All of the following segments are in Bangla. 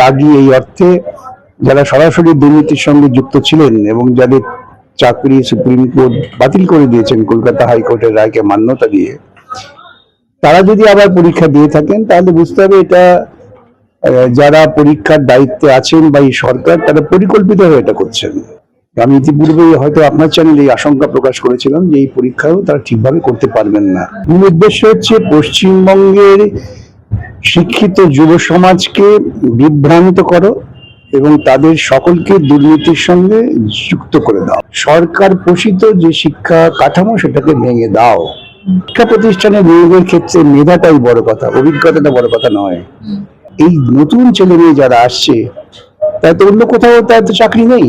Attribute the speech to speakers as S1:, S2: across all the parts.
S1: দাগি এই অর্থে যারা সরাসরি দুর্নীতির সঙ্গে যুক্ত ছিলেন এবং যাদের চাকরি সুপ্রিম কোর্ট বাতিল করে দিয়েছেন কলকাতা হাইকোর্টের রায়কে মান্যতা দিয়ে, তারা যদি আবার পরীক্ষা দিয়ে থাকেন, তাহলে বুঝতে হবে এটা যারা পরীক্ষার দায়িত্বে আছেন বা এই সরকার, তারা পরিকল্পিতভাবে এটা করছেন। আমি ইতিপূর্বে হয়তো আপনার চ্যানেলে এই আশঙ্কা প্রকাশ করেছিলাম যে এই পরীক্ষাও তারা ঠিকভাবে করতে পারবেন না। মূল উদ্দেশ্য হচ্ছে পশ্চিমবঙ্গের শিক্ষিত যুব সমাজকে বিভ্রান্ত করো এবং তাদের সকলকে দুর্নীতির সঙ্গে যুক্ত করে দাও। সরকার পোষিত যে শিক্ষা কাঠামো, সেটাকে ভেঙে দাও। শিক্ষা প্রতিষ্ঠানে নিয়োগের ক্ষেত্রে মেধাটাই বড় কথা, অভিজ্ঞতাটা বড় কথা নয়। এই নতুন ছেলে মেয়ে যারা আসছে, তারা তো অন্য কোথাও তার তো চাকরি নেই।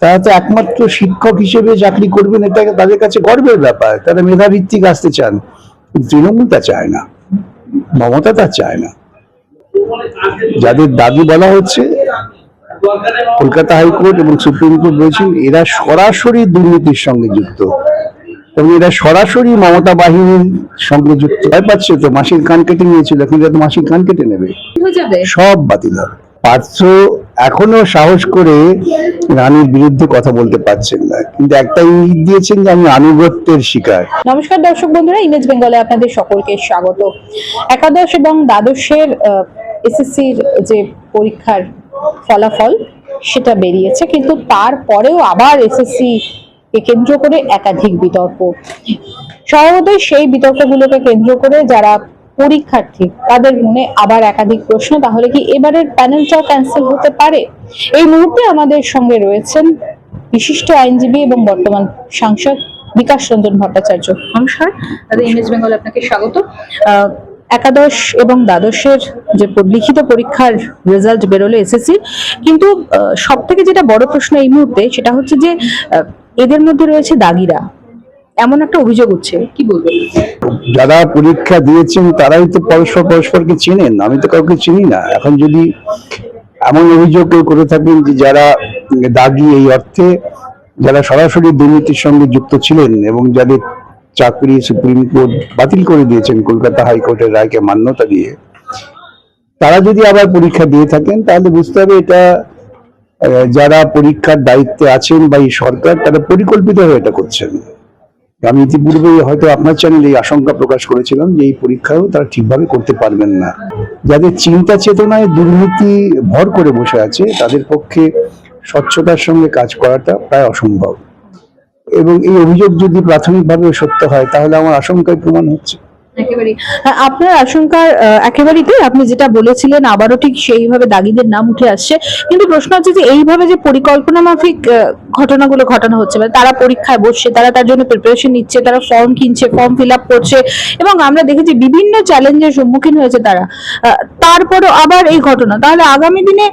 S1: তারা তো একমাত্র শিক্ষক হিসেবে চাকরি করবেন এটা তাদের কাছে গর্বের ব্যাপার। তারা মেধাভিত্তিক আসতে চান, কিন্তু তৃণমূল তা চায় না। মমতা তা চায় না। যাদের দাবি বলা হচ্ছে কলকাতা হাইকোর্ট এবং সুপ্রিম কোর্ট বলছেন এরা সরাসরি দুর্নীতির সঙ্গে যুক্ত। এবং এরা সরাসরি মমতা বাহিনীর সঙ্গে যুক্ত। ভয় পাচ্ছে তো মাসির কান কেটে নিয়েছিল এখন যাতে মাসির কান কেটে নেবে। সব বাতিল হবে। পার্থ এখনও সাহস করে রানীর বিরুদ্ধে কথা বলতে পারছেন না। কিন্তু একটা ইঙ্গিত দিয়েছেন যে আমি আনুগত্যের শিকার।
S2: নমস্কার দর্শক বন্ধুরা, ইমেজ বেঙ্গলে আপনাদের সকলকে স্বাগত। একাদশ এবং দ্বাদশের এসএসসির যে পরীক্ষার ফলাফল, সেটা বেরিয়েছে। কিন্তু তারপরেও আবার এসএসসি কে কেন্দ্র করে একাধিক বিতর্ক। স্বভাবতই সেই বিতর্কগুলোকে কেন্দ্র করে যারা পরীক্ষার্থী তাদের মনে আবার একাধিক প্রশ্ন তাহলে কি এবারের প্যানেলটাও ক্যান্সেল হতে পারে? এই মুহূর্তে আমাদের সঙ্গে রয়েছেন বিশিষ্ট আইনজীবী এবং বর্তমান সাংসদ বিকাশ রঞ্জন ভট্টাচার্য। নমস্কার দাদা ইমেজ বেঙ্গল আপনাকে স্বাগত। একাদশ এবং দ্বাদশের যে লিখিত পরীক্ষার রেজাল্ট বেরোলো এসএসসি কিন্তু সব থেকে যেটা বড় প্রশ্ন এই মুহূর্তে সেটা হচ্ছে যে এদের মধ্যে রয়েছে দাগিরা। এমন একটা অভিযোগ উঠছে, কি বলবেন?
S1: যারা পরীক্ষা দিয়েছেন, তারাই তো পরস্পর পরস্পরকে চেনেন। আমি তো কাউকে চিনি না। এখন যদি এমন অভিযোগ কেউ করে থাকেন যে যারা দাগি এই অর্থে, যারা সরাসরি দুর্নীতির সঙ্গে যুক্ত ছিলেন এবং যাদের চাকরি সুপ্রিম কোর্ট বাতিল করে দিয়েছেন, কলকাতা হাইকোর্টের রায়কে মান্যতা দিয়ে, তারা যদি আবার পরীক্ষা দিয়ে থাকেন, তাহলে বুঝতে হবে এটা যারা পরীক্ষার দায়িত্বে আছেন বা এই সরকার, তারা পরিকল্পিতভাবে এটা করছেন। আমি ইতিপূর্বে হয়তো আপনার চ্যানেলে এই আশঙ্কা প্রকাশ করেছিলাম যে এই পরীক্ষাও তারা ঠিকভাবে করতে পারবেন না। যাদের চিন্তা চেতনায় দুর্নীতি ভর করে বসে আছে, তাদের পক্ষে স্বচ্ছতার সঙ্গে কাজ করাটা প্রায় অসম্ভব। এবং এই অভিযোগ যদি প্রাথমিকভাবে সত্য হয়, তাহলে আমার আশঙ্কায় প্রমাণ হচ্ছে।
S2: একেবারে আপনার আশঙ্কার একেবারেই আপনি যেটা বলেছিলেন, আবারও ঠিক সেইভাবে দাগিদের নাম উঠে আসছে। কিন্তু প্রশ্ন হচ্ছে যে, এইভাবে যে পরিকল্পনা মাফিক ঘটনাগুলো ঘটানো হচ্ছে মানে তারা পরীক্ষায় বসছে, তারা তার জন্য প্রিপারেশন নিচ্ছে, তারা ফর্ম কিনছে ফর্ম ফিল আপ করছে, এবং আমরা দেখেছি বিভিন্ন চ্যালেঞ্জের সম্মুখীন হয়েছে তারা। তারপরও আবার এই ঘটনা। তাহলে আগামী দিনে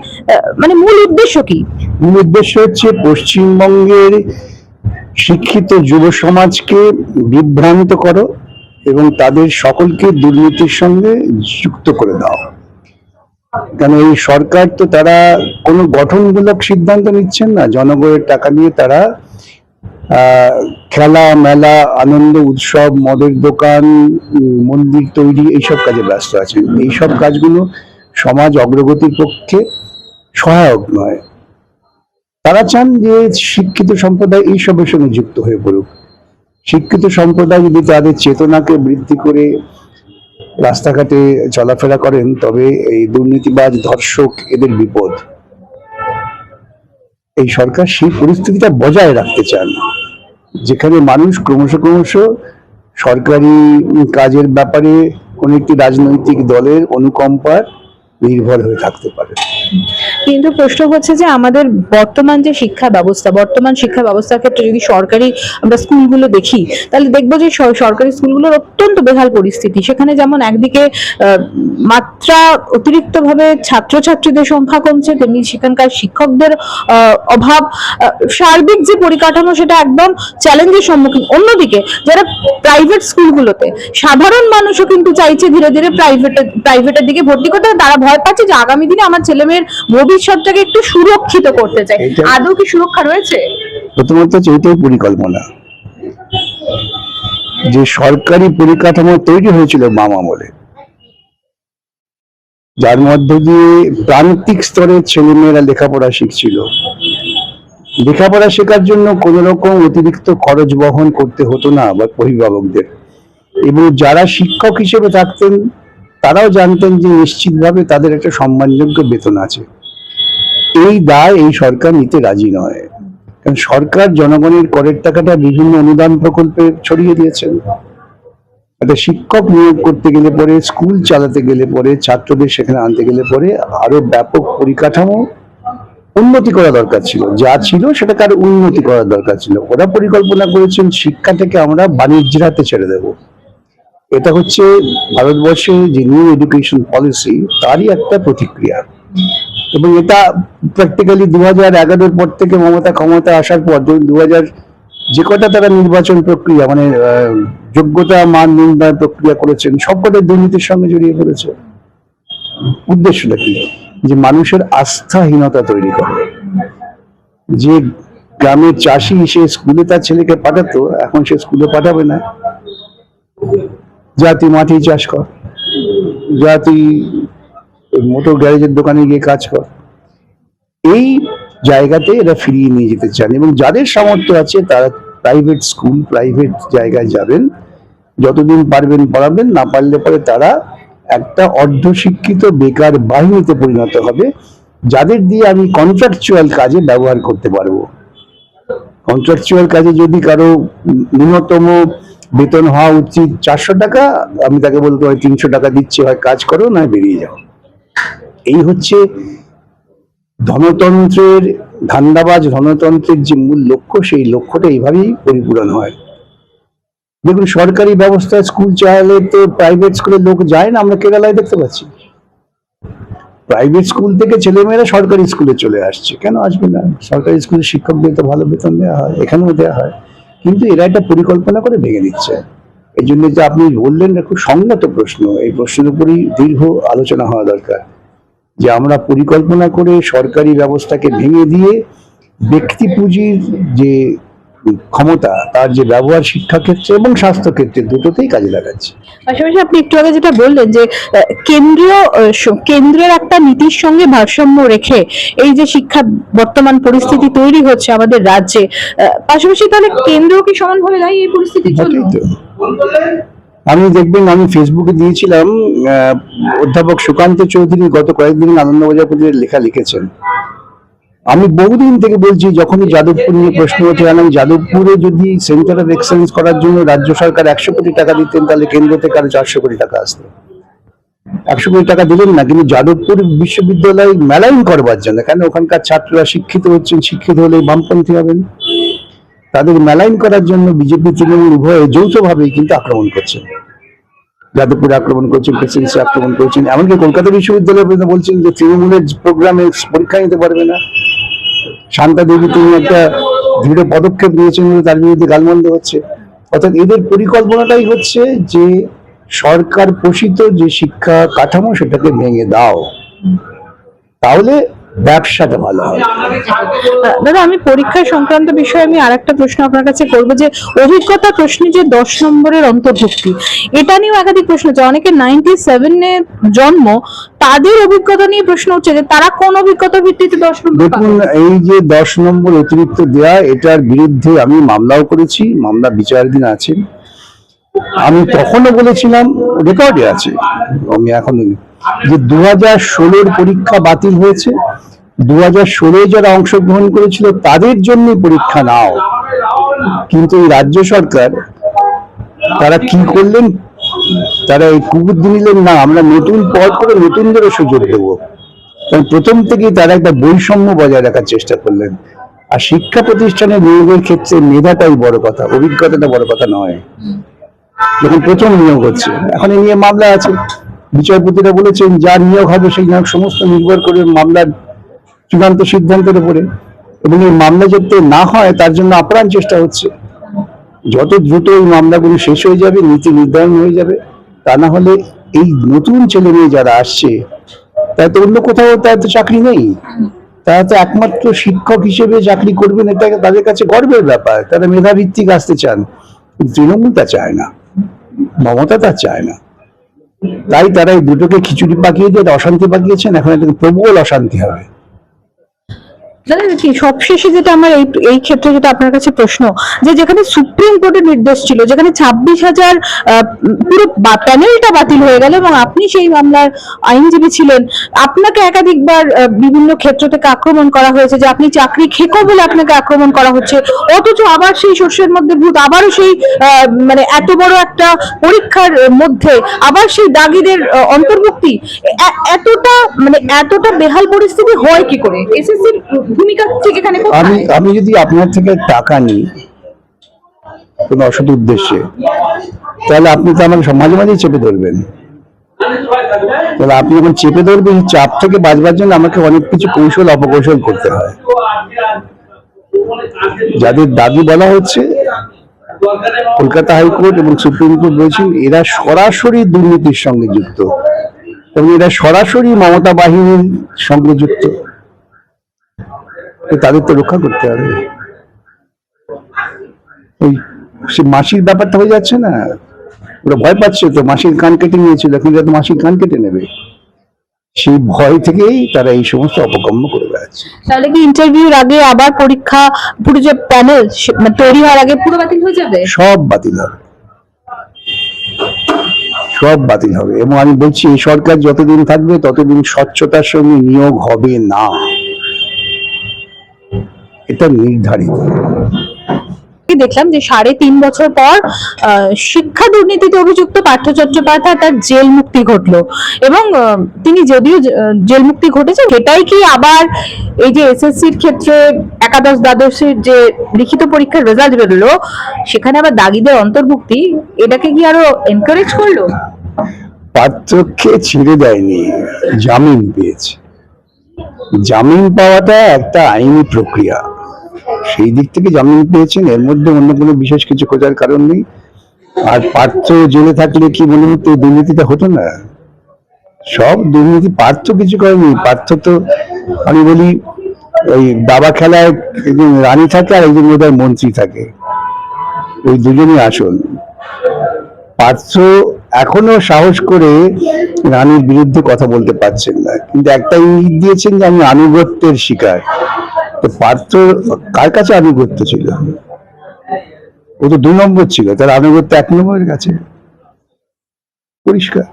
S2: মানে মূল উদ্দেশ্য কি?
S1: মূল উদ্দেশ্য হচ্ছে পশ্চিমবঙ্গের শিক্ষিত যুব সমাজকে বিভ্রান্ত করো এবং তাদের সকলকে দুর্নীতির সঙ্গে যুক্ত করে দাও। কেন এই সরকার তো তারা কোনো গঠনমূলক সিদ্ধান্ত নিচ্ছেন না। জনগণের টাকা দিয়ে তারা খেলা, মেলা, আনন্দ, উৎসব, মদের দোকান, মন্দির তৈরি, এইসব কাজে ব্যস্ত আছেন। এইসব কাজগুলো সমাজ অগ্রগতির পক্ষে সহায়ক নয়। তারা চান যে শিক্ষিত সম্প্রদায় এইসবের সঙ্গে যুক্ত হয়ে পড়ুক। শিক্ষিত সম্প্রদায় যদি তাদের চেতনাকে বৃদ্ধি করে রাস্তাঘাটে চলাফেরা করেন, তবে এই দুর্নীতিবাজ ধর্ষক এদের বিপদ। এই সরকার সেই পরিস্থিতিটা বজায় রাখতে চান, যেখানে মানুষ ক্রমশ ক্রমশ সরকারি কাজের ব্যাপারে কোন একটি রাজনৈতিক দলের অনুকম্পার নির্ভর হয়ে থাকতে পারে।
S2: কিন্তু প্রশ্ন হচ্ছে যে আমাদের বর্তমান যে শিক্ষা ব্যবস্থা, বর্তমান শিক্ষা ব্যবস্থার ক্ষেত্রে যদি সরকারি আমরা স্কুলগুলো দেখি, তাহলে দেখব যে সরকারি স্কুলগুলোর অত্যন্ত বেহাল পরিস্থিতি। সেখানে যেমন একদিকে মাত্রা অতিরিক্ত ভাবে ছাত্রছাত্রীদের সংখ্যা কমছে, তেমনি সেখানকার শিক্ষকদের অভাব। সার্বিক যে পরিকাঠামো, সেটা একদম চ্যালেঞ্জের সম্মুখীন। অন্যদিকে, যারা প্রাইভেট স্কুলগুলোতে, সাধারণ মানুষও কিন্তু চাইছে ধীরে ধীরে প্রাইভেট প্রাইভেটের দিকে ভর্তি করতে। তারা ভয় পাচ্ছে যে আগামী দিনে আমার ছেলে মেয়ের ভবিষ্যৎটাকে একটু সুরক্ষিত করতে চাই। আদৌ কি সুরক্ষা রয়েছে?
S1: প্রথমত হচ্ছে এটাই পরিকল্পনা। যে সরকারি পরিকাঠামো তৈরি হয়েছিল বাম আমলে যার মধ্যে দিয়ে প্রান্তিক স্তরের ছেলেমেয়েরা লেখাপড়া শিখছিল। লেখাপড়া শেখার জন্য কোনো রকম অতিরিক্ত খরচ বহন করতে হতো না বা অভিভাবকদের। এবং যারা শিক্ষক হিসেবে থাকতেন তারাও জানতেন যে নিশ্চিতভাবে তাদের একটা সম্মানযোগ্য বেতন আছে। এই দায় এই সরকার নিতে রাজি নয়। কারণ সরকার জনগণের করের টাকাটা বিভিন্ন অনুদান প্রকল্পে ছড়িয়ে দিয়েছেন। একটা শিক্ষক নিয়োগ করতে গেলে পরে, স্কুল চালাতে গেলে পরে, ছাত্রদের সেখানে আনতে গেলে পরে আরও ব্যাপক পরিকাঠামো উন্নতি করা দরকার ছিল। যা ছিল সেটাকে আরও উন্নতি করার দরকার ছিল। ওরা পরিকল্পনা করেছেন শিক্ষা থেকে আমরা বাণিজ্যের হাতে ছেড়ে দেব। এটা হচ্ছে ভারতবর্ষের যে নিউ এডুকেশন পলিসি তারই একটা প্রতিক্রিয়া। এবং এটা প্র্যাকটিক্যালি দু হাজার এগারোর পর থেকে মমতা ক্ষমতা আসার পর দু হাজার যে কটা তারা নির্বাচন প্রক্রিয়া মানে যোগ্যতা, মান নির্ণয় প্রক্রিয়া করেছেন সবকটা দুর্নীতির সঙ্গে জড়িয়ে পড়েছে। উদ্দেশ্যটা কি? যে মানুষের আস্থাহীনতা তৈরি করে। যে গ্রামের চাষি সে স্কুলে তার ছেলেকে পাঠাতো, এখন সে স্কুলে পাঠাবে না। তুই মাঠেই চাষ কর। তুই মোটর গ্যারেজের দোকানে গিয়ে কাজ কর। এই জায়গাতে এরা ফিরিয়ে নিয়ে যেতে চান এবং যাদের সামর্থ্য আছে তারা প্রাইভেট স্কুল প্রাইভেট জায়গায় যাবেন। যতদিন পারবেন পড়াবেন, না পারলে পরে তারা একটা অর্ধশিক্ষিত বেকার বাহিনীতে পরিণত হবে, যাদের দিয়ে আমি কন্ট্রাকচুয়াল কাজে ব্যবহার করতে পারব। কন্ট্রাকচুয়াল কাজে যদি কারও ন্যূনতম বেতন হওয়া উচিত চারশো টাকা, আমি তাকে বলতে হয় তিনশো টাকা দিচ্ছি, হয় কাজ করো না বেরিয়ে যাও। এই হচ্ছে ধনতন্ত্রের ধান্দাবাজ, ধনতন্ত্রের যে মূল লক্ষ্য, সেই লক্ষ্যটা এইভাবেই পরিপূরণ হয়। দেখুন, সরকারি ব্যবস্থায় স্কুল চালালে তো প্রাইভেট স্কুলে লোক যায় না, আমরা কেরালায় দেখতে পাচ্ছি। প্রাইভেট স্কুল থেকে ছেলেমেয়েরা সরকারি স্কুলে চলে আসছে। কেন আসবে না? সরকারি স্কুলের শিক্ষকদের তো ভালো বেতন দেওয়া হয়, এখানেও দেওয়া হয়। কিন্তু এরা একটা পরিকল্পনা করে ভেঙে দিচ্ছে। এই জন্য যে আপনি বললেন খুব সঙ্গত প্রশ্ন। এই প্রশ্নের উপরই দীর্ঘ আলোচনা হওয়া দরকার। যে আমরা পরিকল্পনা করে সরকারি ব্যবস্থাকে ভেঙে দিয়ে ব্যক্তি পুঁজির যে ক্ষমতা তার যে ব্যবহার শিক্ষাক্ষেত্রে এবং স্বাস্থ্য ক্ষেত্রে দুটোতেই কাজে লাগাচ্ছে।
S2: পাশাপাশি আপনি একটু আগে যেটা বললেন যে কেন্দ্রীয় কেন্দ্রের একটা নীতির সঙ্গে ভারসাম্য রেখে এই যে শিক্ষা বর্তমান পরিস্থিতি তৈরি হচ্ছে আমাদের রাজ্যে পাশাপাশি তাহলে কেন্দ্র কি সমানভাবে দায়ী এই পরিস্থিতির জন্য?
S1: আমি দেখবেন আমি ফেসবুকে দিয়েছিলাম অধ্যাপক সুকান্ত চৌধুরী গত কয়েকদিন আনন্দবাজার পত্রিকায় লেখা লিখেছেন। আমি বহুদিন থেকে বলছি, যখনই যাদবপুর নিয়ে প্রশ্ন ওঠে, আমি যাদবপুরে যদি সেন্টার অফ এক্সেলেন্স করার জন্য রাজ্য সরকার একশো কোটি টাকা দিতেন, তাহলে কেন্দ্র থেকে আরও চারশো কোটি টাকা আসতো। একশো কোটি টাকা দিলেন না, কিন্তু যাদবপুর বিশ্ববিদ্যালয় মেলাইন করবার জন্য, কেন ওখানকার ছাত্ররা শিক্ষিত হচ্ছেন, শিক্ষিত হলে বামপন্থী হবেন? তাদের মেলাইন করার জন্য বিজেপি, তৃণমূল উভয়ে যৌথভাবেই কিন্তু আক্রমণ করছে। যাদবপুরে আক্রমণ করছেন, প্রেসিডেন্সি আক্রমণ করছেন, এমনকি কলকাতা বিশ্ববিদ্যালয় পর্যন্ত বলছেন যে তৃণমূলের প্রোগ্রামে পরীক্ষা নিতে পারবে না। শান্তা দেবী তিনি একটা দৃঢ় পদক্ষেপ নিয়েছেন তার বিরুদ্ধে গালমন্দ হচ্ছে। অর্থাৎ এদের পরিকল্পনাটাই হচ্ছে যে সরকার পোষিত যে শিক্ষা কাঠামো সেটাকে ভেঙে দাও। তাহলে ব্যবসাটা ভালো হবে।
S2: দাদা আমি পরীক্ষা সংক্রান্ত বিষয়ে আমি আরেকটা প্রশ্ন আপনার কাছে করব যে অভিজ্ঞতা প্রশ্নে যে দশ নম্বরের অন্তর্ভুক্তি এটা নিয়েও একাধিক প্রশ্ন হচ্ছে। অনেকে নাইনটি সেভেনে জন্ম তাদের অভিজ্ঞতা নিয়ে প্রশ্ন হচ্ছে যে তারা কোন অভিজ্ঞতা ভিত্তিতে দশ নম্বর
S1: দেখুন এই যে দশ নম্বর অতিরিক্ত দেয়া এটার বিরুদ্ধে আমি মামলাও করেছি মামলা বিচারাধীন আছে আমি তখনও বলেছিলাম রেকর্ডে আছে। আমি এখন যে দু হাজার ষোলোর পরীক্ষা বাতিল হয়েছে দু হাজার ষোলোয় যারা অংশগ্রহণ করেছিল তাদের জন্য পরীক্ষা নাও। কিন্তু এই রাজ্য সরকার, তারা কি করলেন? তারা এই কুবুদ্ধি নিলেন না, আমরা নতুন পদ করে নতুনদেরও সুযোগ দেবো। কারণ প্রথম থেকেই তারা একটা বৈষম্য বজায় রাখার চেষ্টা করলেন। আর শিক্ষা প্রতিষ্ঠানে নিয়োগের ক্ষেত্রে মেধাটাই বড় কথা, অভিজ্ঞতাটা বড় কথা নয়। যখন প্রথম নিয়োগ হচ্ছে, এখন এই নিয়ে মামলা আছে। বিচারপতিরা বলেছেন, যা নিয়োগ হবে সেই নিয়োগ সমস্ত নির্ভর করে মামলার চূড়ান্ত সিদ্ধান্তের উপরে। এবং এই মামলা যাতে না হয়, তার জন্য আপ্রাণ চেষ্টা হচ্ছে। যত দ্রুত এই মামলাগুলো শেষ হয়ে যাবে, নীতি নির্ধারণ হয়ে যাবে, তা না হলে এই নতুন ছেলে মেয়ে যারা আসছে, তারা তো অন্য কোথাও, তার তো চাকরি নেই। তারা তো একমাত্র শিক্ষক হিসেবে চাকরি করবেন, এটা তাদের কাছে গর্বের ব্যাপার। তারা মেধাভিত্তিক আসতে চান তৃণমূল তা চায় না, মমতা তা চায় না। তাই তারা এই দুটোকে খিচুড়ি পাকিয়ে দিয়ে অশান্তি পাকিয়েছেন এখন একটা প্রবল অশান্তি হবে।
S2: দাদা কি? সবশেষে যেটা আমার এই এই ক্ষেত্রে যেটা আপনার কাছে প্রশ্ন, যে যেখানে সুপ্রিম কোর্টের নির্দেশ ছিল, যেখানে ছাব্বিশ হাজার পুরো প্যানেলটা বাতিল হয়ে গেল এবং আপনি সেই মামলার আইনজীবী ছিলেন, আপনাকে একাধিকবার বিভিন্ন ক্ষেত্র থেকে আক্রমণ করা হয়েছে যে আপনি চাকরি খেকো বলে আপনাকে আক্রমণ করা হচ্ছে, অথচ আবার সেই শস্যের মধ্যে ভূত, আবারও সেই মানে এত বড় একটা পরীক্ষার মধ্যে, আবার সেই দাগিদের অন্তর্ভুক্তি এতটা মানে এতটা বেহাল পরিস্থিতি হয় কি করে? এসএসসির ভূমিকা ঠিক এখানে?
S1: আমি আমি যদি আপনার থেকে টাকা নিই, কোনো অসৎ উদ্দেশ্যে, তাহলে আপনি তো আমাকে মাঝে মাঝেই চেপে ধরবেন। তাহলে আপনি যখন চেপে ধরবেন, চাপ থেকে বাঁচবার জন্য আমাকে অনেক কিছু কৌশল, অপকৌশল করতে হয়। যাদের দাবি বলা হচ্ছে, কলকাতা হাইকোর্ট এবং সুপ্রিম কোর্ট বলছেন, এরা সরাসরি দুর্নীতির সঙ্গে যুক্ত এবং এরা সরাসরি মমতা বাহিনীর সঙ্গে যুক্ত। তাদের তো রক্ষা করতে হবে। ওই সে মাসির ব্যাপারটা হয়ে যাচ্ছে না। ওরা ভয় পাচ্ছে তো মাসির কান কেটে নিয়েছিল এখন তো মাসির কান কেটে নেবে। সেই ভয় থেকেই তারা এই সমস্ত অপকর্ম করে বেড়াচ্ছে।
S2: তাহলে কি ইন্টারভিউর আগে আবার পরীক্ষা পুরো যে প্যানেল তৈরি হওয়ার আগে পুরো বাতিল হয়ে যাবে?
S1: সব বাতিল হবে। সব বাতিল হবে। এবং আমি বলছি এই সরকার যতদিন থাকবে ততদিন স্বচ্ছতার সঙ্গে নিয়োগ হবে না। এটা নির্ধারিত।
S2: দেখলাম যে সাড়ে তিন বছর পর শিক্ষা দুর্নীতিতে অভিযুক্ত পার্থ চট্টোপাধ্যায় তার জেল মুক্তি ঘটলো। এবং তিনি যদিও জেল মুক্তি ঘটেছে সেটাই কি আবার এই যে এসএসসির ক্ষেত্রে একাদশ দ্বাদশের যে লিখিত পরীক্ষার রেজাল্ট বেরোলো সেখানে আবার দাগিদের অন্তর্ভুক্তি এটাকে কি আরও এনকারেজ করল?
S1: পাত্রকে ছেড়ে দেয়নি জামিন পেয়েছে। জামিন পাওয়াটা একটা আইনি প্রক্রিয়া। সেই দিক থেকে জামিন পেয়েছেন। এর মধ্যে অন্য কোনো বিশেষ কিছু খোঁজার কারণ নেই। আর পার্থ জেলে থাকলে কি মনে হতো দুর্নীতিটা হতো না? সব দুর্নীতি পার্থ কিছু করেনি। পার্থ তো আমি বলি, ওই দাবা খেলায় রানী থাকে আর একজন বোধহয় মন্ত্রী থাকে। ওই দুজনই আসল। পার্থ এখনও সাহস করে রানীর বিরুদ্ধে কথা বলতে পারছেন না। কিন্তু একটা ইঙ্গিত দিয়েছেন যে আমি আনুগত্যের শিকার। পার্থ কার কাছে আনুগত্য ছিল? ও তো দু নম্বর ছিল তার আনুগত্য এক নম্বরের কাছে। পরিষ্কার।